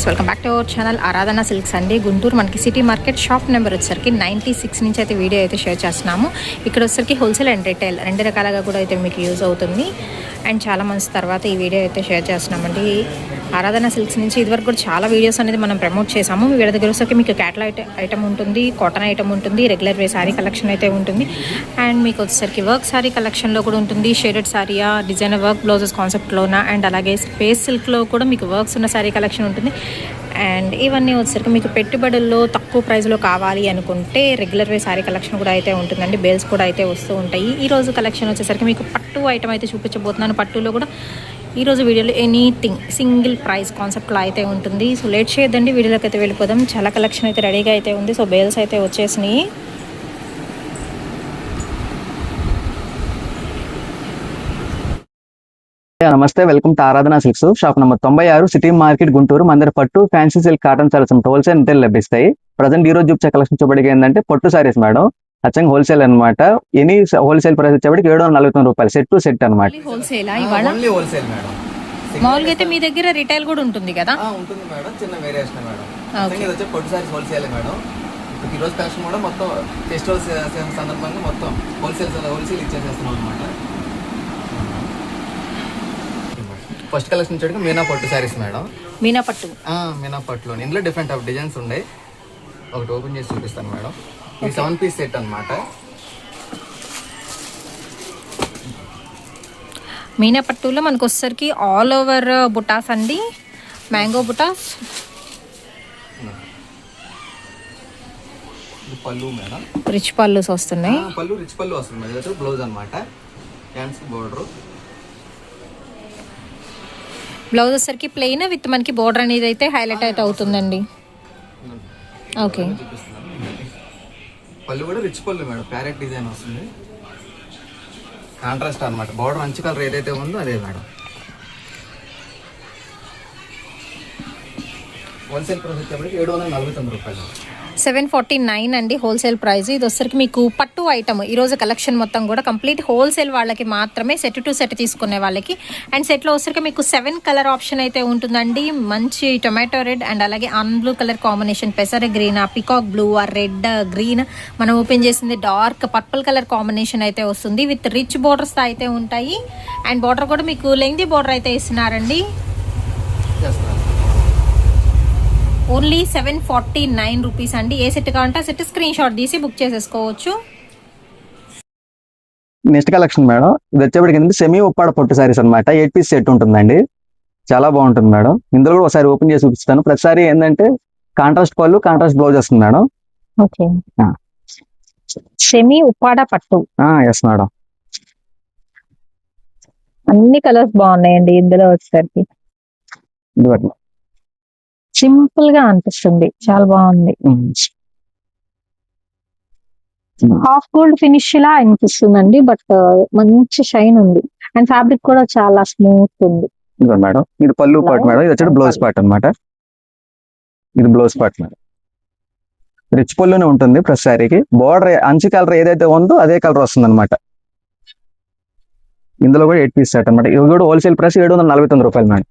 Viewers welcome back to our channel Aradhana silks అండి గుంటూరు మనకి city market shop number వచ్చేసరికి ninety six నుంచి అయితే వీడియో అయితే షేర్ చేస్తున్నాము. ఇక్కడ వచ్చేసరికి హోల్సేల్ అండ్ రిటైల్ రెండు రకాలుగా కూడా అయితే మీకు యూజ్ అవుతుంది. అండ్ చాలా మంత్స్ తర్వాత ఈ వీడియో అయితే షేర్ చేస్తున్నామండి. ఆరాధన సిల్క్స్ నుంచి ఇదివరకు కూడా చాలా వీడియోస్ అనేది మనం ప్రమోట్ చేసాము వీళ్ళ దగ్గర వచ్చేసరికి మీకు క్యాటల్ ఐటమ్ ఉంటుంది కాటన్ ఐటమ్ ఉంటుంది రెగ్యులర్ వే శారీ కలెక్షన్ అయితే ఉంటుంది. అండ్ మీకు వచ్చేసరికి వర్క్ శారీ కలెక్షన్లో కూడా ఉంటుంది షేడెడ్ శారీయా డిజైనర్ వర్క్ బ్లౌజెస్ కాన్సెప్ట్లోన అండ్ అలాగే స్పేస్ సిల్క్లో కూడా మీకు వర్క్స్ ఉన్న శారీ కలెక్షన్ ఉంటుంది. అండ్ ఇవన్నీ వచ్చేసరికి మీకు పెట్టుబడుల్లో తక్కువ ప్రైస్లో కావాలి అనుకుంటే రెగ్యులర్ వే శారీ కలెక్షన్ కూడా అయితే ఉంటుందండి. బేల్స్ కూడా అయితే వస్తూ ఉంటాయి. ఈ రోజు కలెక్షన్ వచ్చేసరికి మీకు పట్టు ఐటమ్ అయితే చూపించబోతున్నాను. పట్టులో కూడా ఈరోజు వీడియోలో ఎనీథింగ్ సింగిల్ ప్రైస్ కాన్సెప్ట్లో అయితే ఉంటుంది. సో లేట్ చేయొద్దండి వీడియోలోకి అయితే వెళ్ళిపోదాం. చాలా కలెక్షన్ అయితే రెడీగా అయితే ఉంది. సో బేల్స్ అయితే వచ్చేసినాయి. నమస్తే. Welcome to Aradhana silks shop number తొంభై ఆరు సిటీ మార్కెట్ గుంటూరు. మందర పట్టు fancy silk cotton sarees wholesale retail లభిస్తాయి. ప్రజెంట్ ఈ రోజు చూపించే కలెక్షన్ చూపడికి ఏంటంటే పట్టు సారీస్ మేడం అచ్చంగా హోల్సేల్ అన్నమాట. ఎనీ హోల్సేల్ ప్రైస్ వచ్చేప్పటికి ఏడు వందల నలభై తొమ్మిది రూపాయలు. సెట్ టు సెట్ అనమాట హోల్సేలా ఇవాళ? ఓన్లీ హోల్సేల్ మేడం మామూలుగా అయితే మీ దగ్గర రిటైల్ కూడా ఉంటుంది కదా? ఆ, ఉంటుంది మేడం చిన్న వేరియేషన్ మేడం. నిజంగా ఇది వచ్చి పొట్టు సారీస్ హోల్సేల్ మేడం ఇప్పుడు ఈ రోజు కలెక్షన్ కూడా మొత్తం ఫెస్టివల్ సందర్భంగా మొత్తం హోల్సేల్ హోల్సేల్ ఇచ్చేసేస్తున్నాం అనమాట ఫస్ట్ కలెక్షన్ వచ్చేటికి మీనా పట్టు సారీస్ మేడం మీనా పట్టు. ఆ, మీనా పట్టులో ఇందులో డిఫరెంట్ ఆఫ్ డిజైన్స్ ఉన్నాయి. ఒకటి ఓపెన్ చేసి చూపిస్తాను మేడం ఇది సెవెన్ పీస్ సెట్ అన్నమాట. మీనా పట్టులో మనకు వచ్చేసరికి ఆల్ ఓవర్ బుటాస్ అండి. మ్యాంగో బుటాస్. పళ్ళు మేడం. రిచ్ పళ్ళుస్ వస్తున్నాయి. పళ్ళు రిచ్ పళ్ళు వస్తుంది. మేడం బ్లౌజ్ అనమాట హ్యాండ్స్ బోర్డర్ బ్లౌజ్ వచ్చేసరికి ప్లెయిన్ విత్ మనకి బోర్డర్ అనేది అయితే హైలైట్ అయితే అవుతుందండి. ఓకే చూపిస్తున్నాను పళ్ళు కూడా రిచ్ పళ్ళు మేడం. ప్యారెట్ డిజైన్ వస్తుంది. కాంట్రాస్ట్ అనమాట బార్డర్ మంచి కలర్ ఏదైతే ఉందో అదే మేడం. హోల్సేల్ ప్రైస్ వచ్చేప్పటికి ఏడు వందల నలభై తొమ్మిది రూపాయలు. సెవెన్ ఫార్టీ నైన్ అండి హోల్సేల్ ప్రైస్. ఇది వచ్చరికి మీకు పట్టు ఐటమ్ ఈరోజు కలెక్షన్ మొత్తం కూడా కంప్లీట్. హోల్సేల్ వాళ్ళకి మాత్రమే సెట్ టు సెట్ తీసుకునే వాళ్ళకి. అండ్ సెట్లో వచ్చరికి మీకు సెవెన్ కలర్ ఆప్షన్ అయితే ఉంటుందండి. మంచి టొమాటో రెడ్ అండ్ అలాగే అన్ బ్లూ కలర్ కాంబినేషన్ పెసర గ్రీన్ పికాక్ బ్లూ ఆ రెడ్ గ్రీన్ మనం ఓపెన్ చేసింది డార్క్ పర్పుల్ కలర్ కాంబినేషన్ అయితే వస్తుంది. విత్ రిచ్ బోర్డర్స్ అయితే ఉంటాయి. అండ్ బార్డర్ కూడా మీకు లెంగ్దీ బార్డర్ అయితే ఇస్తున్నారండి చేస్తాను only seven forty nine rupees అండి. ఏ సెట్ కావాలంటే ఆ సెట్ స్క్రీన్ షాట్ తీసి బుక్ చేసేసుకోవచ్చు. Next collection madam. ఇది వచ్చేప్పటికి ఏంటంటే సెమీ ఉప్పాడ పట్టు సారీస్ అనమాట ఎయిట్ పీస్ సెట్ ఉంటుందండి. చాలా బాగుంటుంది మేడం. ఇందులో కూడా ఒకసారి ఓపెన్ చేసి చూపిస్తాను. ప్రతిసారి ఏంటంటే కాంట్రాస్ట్ పళ్ళు కాంట్రాస్ట్ బ్లౌజ్ వస్తుంది మేడం. ఓకే. సెమీ ఉప్పాడ పట్టు. Yes madam. అన్ని కలర్స్ బాగున్నాయండి ఇందులో వచ్చేసరికి. సింపుల్గా అనిపిస్తుంది. చాలా బాగుంది. హాఫ్ గోల్డ్ ఫినిష్ లా అనిపిస్తుందండి బట్ మంచి షైన్ ఉంది. అండ్ ఫ్యాబ్రిక్ కూడా చాలా స్మూత్ ఉంది. మేడం ఇది పళ్ళు పార్ట్ మేడం ఇది వచ్చేది బ్లౌజ్ పార్ట్ అన్నమాట. ఇది బ్లౌజ్ పార్ట్ మేడం. రిచ్ పళ్ళునే ఉంటుంది ప్రతి శారీకి బోర్డర్ అంచు కలర్ ఏదైతే ఉందో అదే కలర్ వస్తుంది అనమాట ఇందులో కూడా ఎయిట్ పీస్ సెట్ అనమాట ఇది కూడా హోల్సేల్ ప్రైస్ ఏడు వందల నలభై తొమ్మిది రూపాయలు మేడం.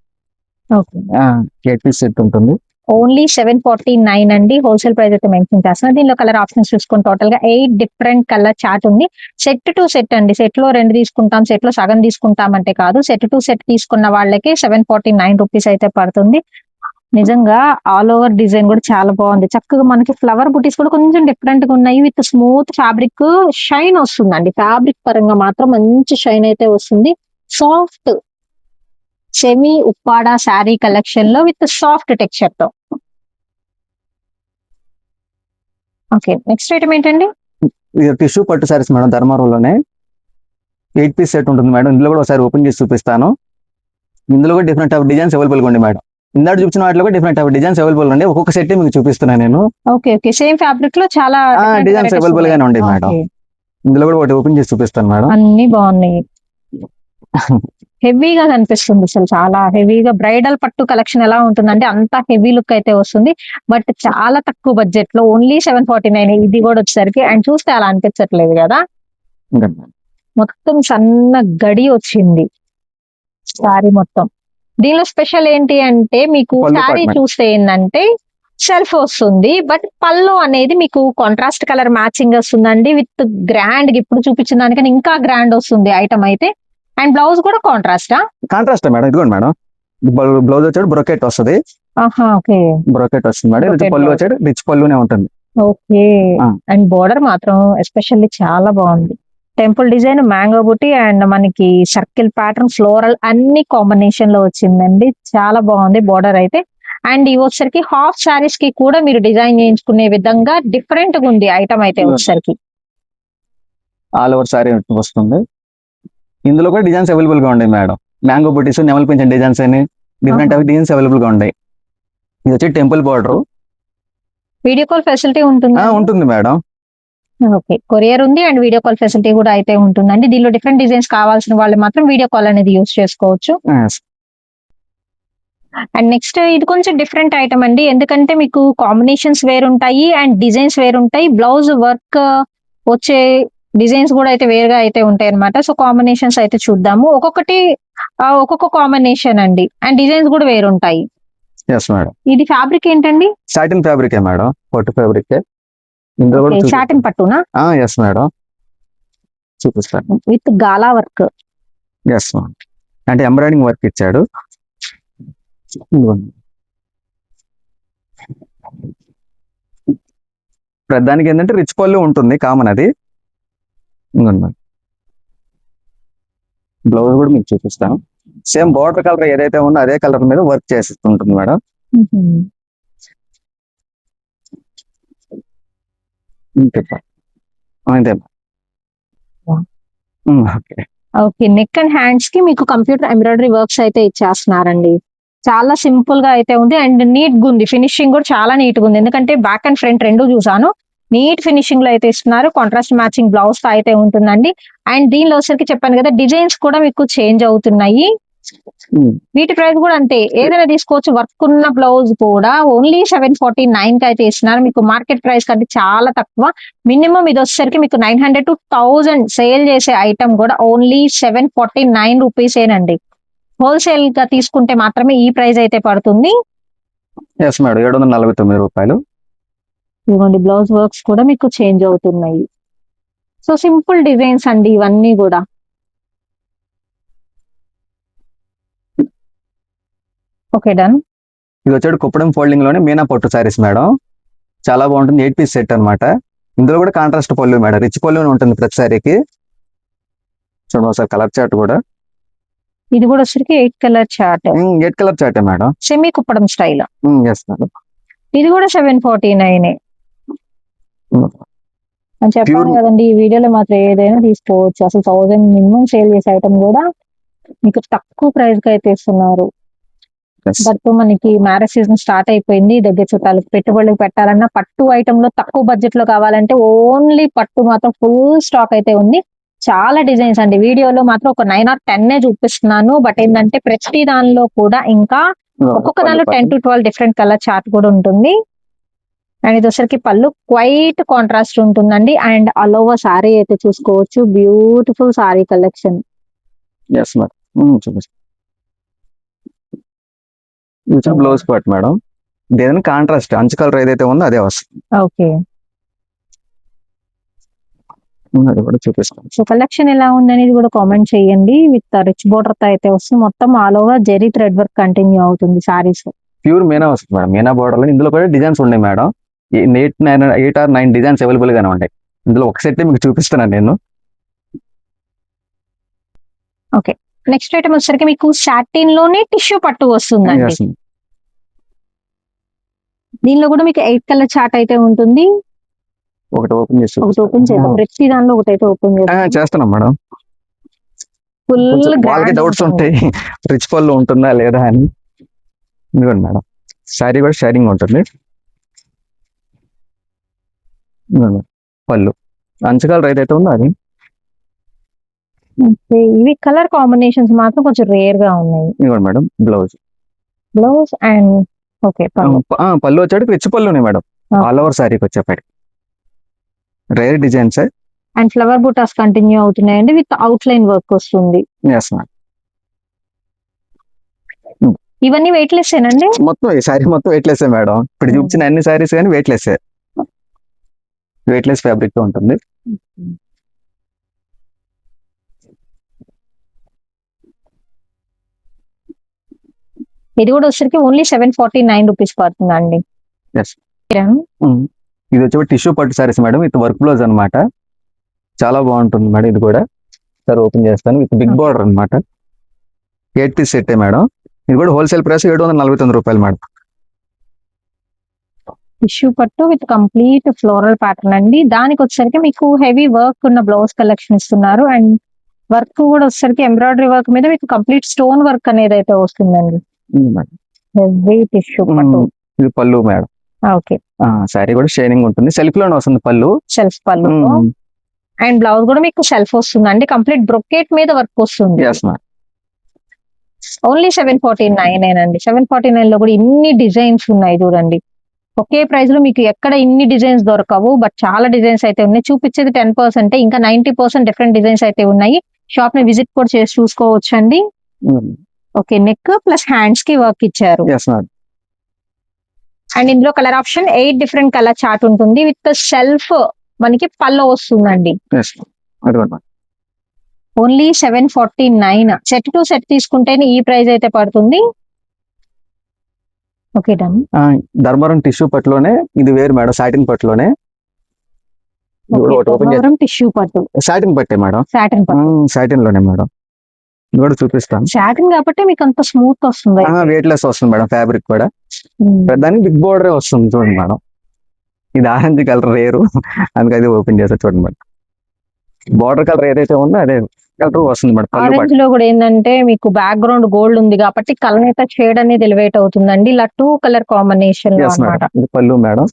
ఎయిట్ పీస్ సెట్ ఉంటుంది. ఓన్లీ సెవెన్ ఫార్టీ నైన్ అండి. హోల్సేల్ ప్రైస్ అయితే మెన్షన్ చేస్తున్నా దీనిలో కలర్ ఆప్షన్స్ చూసుకుని టోటల్గా ఎయిట్ డిఫరెంట్ కలర్ చార్ట్ ఉంది. సెట్ టు సెట్ అండి. సెట్లో రెండు తీసుకుంటాం సెట్లో సగం తీసుకుంటాం అంటే కాదు. సెట్ టు సెట్ తీసుకున్న వాళ్ళకి సెవెన్ ఫార్టీ నైన్ రూపీస్ అయితే పడుతుంది. నిజంగా ఆల్ ఓవర్ డిజైన్ కూడా చాలా బాగుంది. చక్కగా మనకి ఫ్లవర్ బుటీస్ కూడా కొంచెం డిఫరెంట్గా ఉన్నాయి. విత్ స్మూత్ ఫ్యాబ్రిక్ షైన్ వస్తుందండి. ఫ్యాబ్రిక్ పరంగా మాత్రం మంచి షైన్ అయితే వస్తుంది. సాఫ్ట్ సెమీ ఉప్పాడ శారీ కలెక్షన్లో విత్ సాఫ్ట్ టెక్స్చర్తో ఓకే నెక్స్ట్ ఐటమ్ ఏంటండి? టిష్యూ పట్టు సారీస్ మేడం ధర్మారంలోనే ఎయిట్ పీస్ సెట్ ఉంటుంది మేడం. ఇందులో కూడా ఒకసారి ఓపెన్ చేసి చూపిస్తాను. ఇందులో కూడా డిఫరెంట్ ఆఫ్ డిజైన్స్ అవైలబుల్ ఉంది మేడం. ఇందాక చూపించిన వాటిలో కూడా డిఫరెంట్ ఆఫ్ డిజైన్స్ అవైలబుల్ ఉంది ఒక్కొక్క సెట్ మీకు చూపిస్తున్నాను నేను. ఓకే ఓకే సేమ్ ఫ్యాబ్రిక్లో చాలా varieties available గానే. ఉన్నాయి. మేడం. ఇందులో కూడా ఒకటి ఓపెన్ చేసి చూపిస్తాను మేడం. అన్ని బాగున్నాయి. హెవీగా కనిపిస్తుంది అసలు చాలా హెవీగా. బ్రైడల్ పట్టు కలెక్షన్ ఎలా ఉంటుందంటే అంత హెవీ లుక్ అయితే వస్తుంది. బట్ చాలా తక్కువ బడ్జెట్లో ఓన్లీ సెవెన్ ఫార్టీ నైన్ ఇది కూడా వచ్చేసరికి అండ్ చూస్తే అలా అనిపించట్లేదు కదా. మొత్తం సన్న గడి వచ్చింది. సారీ మొత్తం. దీనిలో స్పెషల్ ఏంటి అంటే మీకు part చూస్తే ఏంటంటే సెల్ఫ్ వస్తుంది. బట్ పళ్ళు అనేది మీకు కాంట్రాస్ట్ కలర్ మ్యాచింగ్ వస్తుందండి. విత్ గ్రాండ్ ఇప్పుడు చూపించిన దానికన్నా ఇంకా గ్రాండ్ వస్తుంది ఐటమ్ అయితే. అండ్ బ్లౌజ్ కూడా కాంట్రాస్టా కాంట్రాస్ట్ మేడం ఇదిగోండి మేడం. బ్లౌజ్ వచ్చాడు బ్రొకెట్ వస్తుంది. బ్రొకెట్ వస్తుంది మేడం. రిచ్ పళ్ళు. వచ్చాడు రిచ్ పళ్ళునే ఉంటుంది. ఓకే. అండ్ బోర్డర్ మాత్రం ఎస్పెషల్లీ చాలా బాగుంది. టెంపుల్ డిజైన్ మ్యాంగో బుట్టి అండ్ మనకి సర్కిల్ ప్యాటర్న్ ఫ్లోరల్ అన్ని కాంబినేషన్లో వచ్చిందండి. చాలా బాగుంది బోర్డర్ అయితే. అండ్ ఇవి వచ్చరికి హాఫ్ శారీస్కి కూడా మీరు డిజైన్ చేయించుకునే విధంగా డిఫరెంట్గా ఉంది ఐటమ్ అయితే. వచ్చరికి ఆల్ ఓవర్ సారీ వస్తుంది. ఇందులో కూడా డిజైన్స్ అవైలబుల్గా ఉన్నాయి మేడం మ్యాంగో బుటీస్ నెమల్ పెంచిన డిజైన్స్ అని డిఫరెంట్ ఆహా. డిజైన్స్ అవైలబుల్గా ఉన్నాయి. ఇది వచ్చి temple border video call facility ఉంటుంది? ఉంటుంది మేడం ఓకే. కొరియర్ ఉంది అండ్ వీడియో కాల్ ఫెసిలిటీ కూడా అయితే ఉంటుందండి. దీనిలో డిఫరెంట్ డిజైన్స్ కావాల్సిన వాళ్ళు మాత్రం వీడియో కాల్ అనేది యూస్ చేసుకోవచ్చు. అండ్ నెక్స్ట్ ఇది కొంచెం డిఫరెంట్ ఐటమ్ అండి. ఎందుకంటే మీకు కాంబినేషన్స్ వేరుంటాయి అండ్ డిజైన్స్ వేరుంటాయి. బ్లౌజ్ వర్క్ వచ్చే డిజైన్స్ కూడా అయితే వేరుగా అయితే ఉంటాయి అనమాట సో కాంబినేషన్స్ అయితే చూద్దాము. ఒక్కొక్కటి ఒక్కొక్క కాంబినేషన్ అండి. అండ్ డిజైన్స్ కూడా వేరుంటాయి. ఇది ఫ్యాబ్రిక్ ఏంటండి? సాటిన్ ఫ్యాబ్రిక్ మేడం పట్టు ఫ్యాబ్రిక్ సాటిన్ పట్టునా? ఎస్ మేడం చూపిస్తాను విత్ గాలా వర్క్. ఎస్ అంటే ఎంబ్రాయిడింగ్ వర్క్ ఇచ్చాడు. ప్రధానికి ఏంటంటే రిచ్ పళ్ళు ఉంటుంది కామన్ అది. మేడం. బ్లౌజ్ కూడా మీకు చూపిస్తాను. సేమ్ బార్డర్ కలర్ ఏదైతే ఉందో అదే కలర్ మీద వర్క్ చేస్తుంటుంది మేడం. అంతే. ఓకే. ఓకే నెక్ అండ్ హ్యాండ్స్కి మీకు కంప్యూటర్ ఎంబ్రాయిడరీ వర్క్స్ అయితే ఇచ్చేస్తున్నారండి. చాలా సింపుల్గా అయితే ఉంది. అండ్ నీట్గా ఉంది. ఫినిషింగ్ కూడా చాలా నీట్గా ఉంది. ఎందుకంటే బ్యాక్ అండ్ ఫ్రంట్ రెండు చూసాను. నీట్ ఫినిషింగ్లో అయితే ఇస్తున్నారు. కాంట్రాస్ట్ మ్యాచింగ్ బ్లౌజ్తో అయితే ఉంటుందండి. అండ్ దీనిలో వచ్చరికి చెప్పాను కదా డిజైన్స్ కూడా మీకు చేంజ్ అవుతున్నాయి. వీటి ప్రైస్ కూడా అంతే. ఏదైనా తీసుకోవచ్చు. వర్క్ ఉన్న బ్లౌజ్ కూడా ఓన్లీ సెవెన్ ఫార్టీ నైన్కి అయితే ఇస్తున్నారు. మీకు మార్కెట్ ప్రైస్ కంటే చాలా తక్కువ. మినిమం ఇది వచ్చేసరికి మీకు nine hundred to thousand sale చేసే ఐటమ్ కూడా only seven forty nine rupees ఏనండి. హోల్సేల్గా తీసుకుంటే మాత్రమే ఈ ప్రైస్ అయితే పడుతుంది. ఎస్ మేడం ఏడు వందల నలభై తొమ్మిది రూపాయలు. ఇదిగోండి బ్లౌజ్ వర్క్స్ కూడా మీకు చేంజ్ అవుతున్నాయి. సో సింపుల్ డిజైన్స్ అండి ఇవన్నీ కూడా. ఓకే డన్ ఇది వచ్చాడు కుప్పడం ఫోల్డింగ్లోనే మీనా పట్టు సారీస్ మేడం. చాలా బాగుంటుంది ఎయిట్ పీస్ సెట్ అన్నమాట. ఇందులో కూడా కాంట్రాస్ట్ పళ్ళు మేడం. రిచ్ పళ్ళు ఉంటుంది ప్రతి సారీకి చూడండి ఒకసారి కలర్ చార్ట్ కూడా. ఇది కూడా వచ్చరికి eight colour chart eight colour chart madam. Semi Kuppadam style yes madam. ఇది కూడా సెవెన్ ఫార్టీ నైన్ అని చెప్పాను కదండి ఈ వీడియోలో మాత్రం ఏదైనా తీసుకోవచ్చు. అసలు థౌసండ్ మినిమం సేల్ చేసే ఐటమ్ కూడా మీకు తక్కువ ప్రైస్కి అయితే ఇస్తున్నారు దట్ మనకి మ్యారేజ్ సీజన్ స్టార్ట్ అయిపోయింది దగ్గర చుట్టాలకు పెట్టుబడులకు పెట్టాలన్నా పట్టు ఐటమ్లో తక్కువ బడ్జెట్లో కావాలంటే ఓన్లీ పట్టు మాత్రం ఫుల్ స్టాక్ అయితే ఉంది. చాలా డిజైన్స్ అండి. వీడియోలో మాత్రం ఒక నైన్ ఆర్ టెన్ చూపిస్తున్నాను. బట్ ఏంటంటే ప్రతి దానిలో కూడా ఇంకా ఒక్కొక్క దానిలో ten to twelve different colour chart కూడా ఉంటుంది. అండ్ ఇది వచ్చరికి పళ్ళు. క్వైట్ కాంట్రాస్ట్ ఉంటుందండి. అండ్ అలోవా సారీ అయితే చూసుకోవచ్చు. Beautiful saree collection blouse part madam. ఏదైనా కాంట్రాస్ట్ అంచు కలర్ ఏదైతే ఉందో అదే వస్తుంది. ఓకే. సో కలెక్షన్ ఎలా ఉందనేది కూడా కామెంట్ చేయండి. విత్ రిచ్ బోర్డర్తో అయితే వస్తుంది. మొత్తం all over zari thread work continue అవుతుంది సారీస్. ప్యూర్ మీనా వస్తుంది మేడం. మీనా బోర్డర్లో ఇందులో కూడా డిజైన్స్ ఉన్నాయి madam. Eight nine eight or nine designs available గానే ఉన్నాయి ఇందులో ఒక సెట్ మీకు చూపిస్తున్నాను నేను. నెక్స్ట్ ఐటమ్ వచ్చేసరికి మీకు సాటిన్లోనే టిష్యూ పట్టు వస్తుందండి. Yes. దీనిలో కూడా మీకు ఎయిట్ కలర్ చార్ట్ అయితే ఉంటుంది. ఒకటి ఓపెన్ చేసి ఒకటి ఓపెన్ చేద్దాం. ప్రతి దానిలో ఒకటి అయితే ఓపెన్ చేద్దాం. చేస్తున్నాం మేడం. ఫుల్ వాళ్ళకి డౌట్స్ ఉంటాయి రిచ్ పళ్ళు ఉంటుందా లేదా అని. ఇదిగోండి మేడం. శారీ కూడా షేరింగ్ ఉంటుంది. పళ్ళు. అంచు కలర్ ఏదైతే ఉందో అది? ఇవి కలర్ కాంబినేషన్స్ మాత్రం కొంచెం రేర్గా ఉన్నాయి. ఇదిగోండి madam blouse. Blouse and okay పళ్ళు. వచ్చాడు రిచ్ పళ్ళునే మేడం. ఆల్ ఓవర్ శారీకి వచ్చేప్పటికి రేర్ డిజైన్స్ అండ్ ఫ్లవర్ బుటాస్ కంటిన్యూ అవుతున్నాయండి విత్ అవుట్ లైన్ వర్క్ వస్తుంది ఇవన్నీ వెయిట్ లెస్ ఏనండి? మొత్తం ఈ సారీ మొత్తం వెయిట్ లెస్ మేడం. ఇప్పుడు. చూపించిన అన్ని సారీస్ కానీ వెయిట్ లెస్ వెయిట్ లెస్ ఫ్యాబ్రిక్తో ఉంటుంది. ఇది కూడా వచ్చరికి only seven forty nine rupees Yes. Um. ఇది వచ్చి టిష్యూ పట్టు sarees madam. With work blouse అన్నమాట. చాలా బాగుంటుంది మేడం ఇది కూడా. సార్ ఓపెన్ చేస్తాను. With big. బార్డర్ అన్నమాట. Eight piece set madam. ఇది కూడా హోల్సేల్ ప్రైస్ ఏడు వందల నలభై తొమ్మిది రూపాయలు మేడం. టిష్యూ పట్టు విత్ కంప్లీట్ ఫ్లోరల్ ప్యాటర్న్ అండి. దానికి వచ్చరికి మీకు హెవీ వర్క్ ఉన్న బ్లౌజ్ కలెక్షన్ ఇస్తున్నారు. అండ్ వర్క్ కూడా వచ్చరికి ఎంబ్రాయిడరీ వర్క్ మీద మీకు కంప్లీట్ స్టోన్ వర్క్ అనేది అయితే వస్తుందండి. హెవీ టిష్యూ పట్టు. ఇది పళ్ళు మేడం. ఓకే. సారీ కూడా షైనింగ్ ఉంటుంది. సెల్ఫ్లోనే వస్తుంది పళ్ళు. సెల్ఫ్ పళ్ళు. అండ్ బ్లౌజ్ కూడా మీకు సెల్ఫ్ వస్తుందండి. కంప్లీట్ బ్రొకెట్ మీద వర్క్ వస్తుంది. ఓన్లీ సెవెన్ ఫార్టీ నైన్ అండి సెవెన్ ఫార్టీ నైన్లో కూడా ఇన్ని డిజైన్స్ ఉన్నాయి చూడండి. ఒకే ప్రైస్లో మీకు ఎక్కడ ఇన్ని డిజైన్స్ దొరకవు బట్ చాలా డిజైన్స్ అయితే ఉన్నాయి. చూపించేది టెన్ పర్సెంట్ ఇంకా నైన్టీ పర్సెంట్ డిఫరెంట్ డిజైన్స్ అయితే ఉన్నాయి. షాప్ని విజిట్ కూడా చేసి చూసుకోవచ్చు అండి ఓకే నెక్ ప్లస్ హ్యాండ్స్కి వర్క్ ఇచ్చారు. అండ్ ఇందులో colour option eight different colour chart ఉంటుంది. విత్ సెల్ఫ్ మనకి పళ్ళు వస్తుందండి. Only seven forty nine set to set తీసుకుంటేనే ఈ ప్రైస్ అయితే పడుతుంది. Okay done. ధర్మవరం టిష్యూ పట్టులోనే ఇది వేరు మేడం సాటిన్ పట్టులోనే. ఓపెన్ టిష్యూ పట్టు. సాటిన్ పట్టే మేడం. సాటిన్ సాటిన్లోనే మేడం. కూడా చూపిస్తాను. సాటిన్ కాబట్టి మీకు అంత స్మూత్ వస్తుంది వెయిట్ లెస్ వస్తుంది మేడం ఫ్యాబ్రిక్ కూడా. దానికి బిగ్ బోర్డర్ వస్తుంది చూడండి మేడం. ఇది ఆరెంజ్ కలర్ రేరు. అందుకే అది ఓపెన్ చేస్తా చూడండి మేడం. బార్డర్ కలర్ ఏదైతే ఉందో అదే కలర్ వస్తుంది మేడం ఆరెంజ్లో కూడా ఏంటంటే మీకు బ్యాక్గ్రౌండ్ గోల్డ్ ఉంది కాబట్టి కలర్ అయితే షేడ్ అనేది ఎలివేట్ అవుతుందండి. ఇలా టూ కలర్ కాంబినేషన్ పళ్ళు మేడం.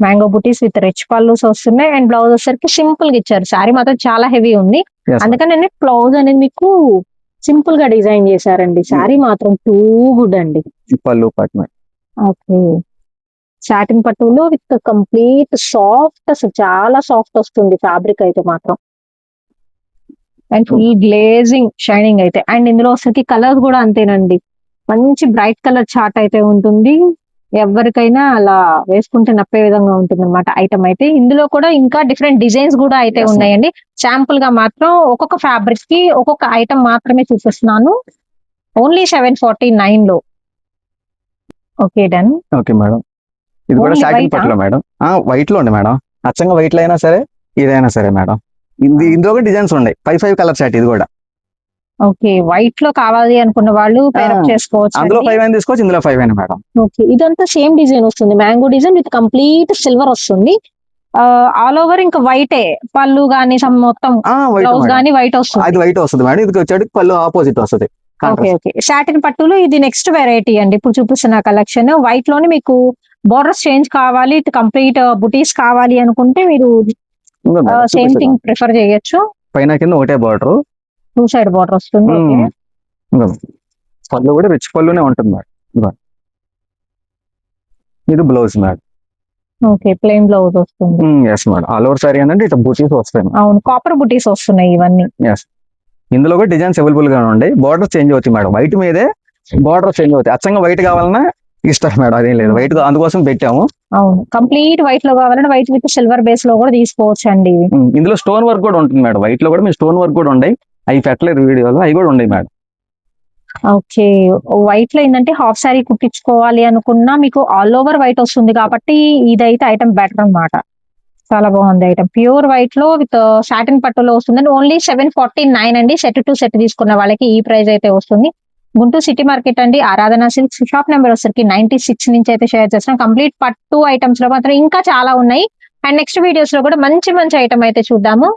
మ్యాంగో బుటీస్ విత్ రిచ్ పళ్ళుస్ వస్తున్నాయి. అండ్ బ్లౌజ్ వచ్చేసరికి సింపుల్గా ఇచ్చారు. శారీ మాత్రం చాలా హెవీ ఉంది. అందుకని బ్లౌజ్ అనేది మీకు సింపుల్గా డిజైన్ చేశారండి. శారీ మాత్రం టూ గుడ్ అండి. పళ్ళు ఓకే సాటిన్ పట్టులో విత్ కంప్లీట్ సాఫ్ట్ అసలు చాలా సాఫ్ట్ వస్తుంది ఫ్యాబ్రిక్ అయితే మాత్రం. అండ్ ఫుల్ గ్లేజింగ్ షైనింగ్ అయితే. అండ్ ఇందులో వచ్చేసరికి కలర్ కూడా అంతేనండి. మంచి బ్రైట్ కలర్ చార్ట్ అయితే ఉంటుంది. ఎవరికైనా అలా వేసుకుంటే నప్పే విధంగా ఉంటుంది అనమాట ఐటమ్ అయితే. ఇందులో కూడా ఇంకా డిఫరెంట్ డిజైన్స్ కూడా అయితే. ఉన్నాయండి. శాంపుల్గా మాత్రం ఒక్కొక్క ఫ్యాబ్రిక్కి ఒక్కొక్క ఐటమ్ మాత్రమే చూపిస్తున్నాను. ఓన్లీ సెవెన్ ఫార్టీ నైన్లో. ఓకే డన్ ఓకే మేడం ఇది కూడా ఆ? పట్టులో మేడం ఆ వైట్లో ఉండే మేడం అచ్చంగా వైట్లో అయినా సరే ఇదైనా సరే మేడం ఇది ఇందులో డిజైన్స్ ఉన్నాయి. ఫైవ్ ఫైవ్ కలర్ చాట్ ఇది కూడా. ఓకే వైట్లో కావాలి అనుకున్న వాళ్ళు చేసుకోవచ్చు అందులో. ఫైవ్ అయినా తీసుకోవచ్చు ఇందులో ఫైవ్ అయినా మేడం. ఓకే ఇదంతా సేమ్ డిజైన్ వస్తుంది. Mango design with complete silver వస్తుంది. ఆల్ ఓవర్ ఇంకా వైటే పళ్ళు గానీ మొత్తం బ్లౌజ్ గానీ వైట్ అది వస్తుంది వైట్ వస్తుంది మేడం. ఇది వచ్చేటికి పళ్ళు ఆపోజిట్ వస్తుంది. Okay okay. సాటిన్ పట్టులు ఇది నెక్స్ట్ వెరైటీ అండి. ఇప్పుడు చూపిస్తున్న కలెక్షన్ వైట్లోనే మీకు బోర్డర్స్ చేంజ్ కావాలి కంప్లీట్ బుటీస్ కావాలి అనుకుంటే మీరు సేమ్ థింగ్ ప్రిఫర్ చేయొచ్చు. పైన కింద ఒకటే బార్డర్ టూ సైడ్ బోర్డర్ వస్తుంది. పళ్ళు కూడా రిచ్ పళ్ళునే ఉంటుంది మేడం. ఇది blouse madam. Okay plain blouse వస్తుంది. Yes madam. All over saree అంటే ఇట్లా బూటీస్ వస్తాయి అవును కాపర్ బుటీస్ వస్తున్నాయి ఇవన్నీ. ఇందులో కూడా డిజైన్స్ అవైలబుల్గా ఉన్నాయి. బార్డర్ చేంజ్ అవుతాయి మేడం. వైట్ మీదే బార్డర్ చేంజ్ అవుతాయి. అచ్చంగా వైట్ కావాలన్నా ఇష్టం మేడం అదేం లేదు. వైట్ అందుకోసం పెట్టాము. అవును. కంప్లీట్ వైట్లో కావాలంటే వైట్ విత్ సిల్వర్ బేస్లో కూడా తీసుకోవచ్చు అండి ఇందులో స్టోన్ వర్క్ కూడా ఉంటుంది మేడం. వైట్లో కూడా మీ స్టోన్ వర్క్ కూడా ఉన్నాయి అవి పెట్టలేదు వీడియోలో. అవి కూడా ఉన్నాయి మేడం. ఓకే. వైట్లో ఏంటంటే హాఫ్ సారీ కుట్టించుకోవాలి అనుకున్నా మీకు ఆల్ ఓవర్ వైట్ వస్తుంది కాబట్టి ఇదైతే ఐటమ్ బెటర్ అన్నమాట. చాలా బాగుంది ఐటమ్ ప్యూర్ వైట్లో విత్ సాటిన్ పట్టులో వస్తుంది ఓన్లీ సెవెన్ ఫార్టీ నైన్ అండి. సెట్ టు సెట్ తీసుకున్న వాళ్ళకి ఈ ప్రైస్ అయితే వస్తుంది. గుంటూరు సిటీ మార్కెట్ అండి. ఆరాధన సిల్క్స్ షాప్ నెంబర్ వచ్చరికి నైన్టీ సిక్స్ నుంచి అయితే షేర్ చేస్తున్నాం. కంప్లీట్ పట్టు ఐటమ్స్లో మాత్రం ఇంకా చాలా ఉన్నాయి. అండ్ నెక్స్ట్ వీడియోస్లో కూడా మంచి మంచి ఐటమ్ అయితే చూద్దాము.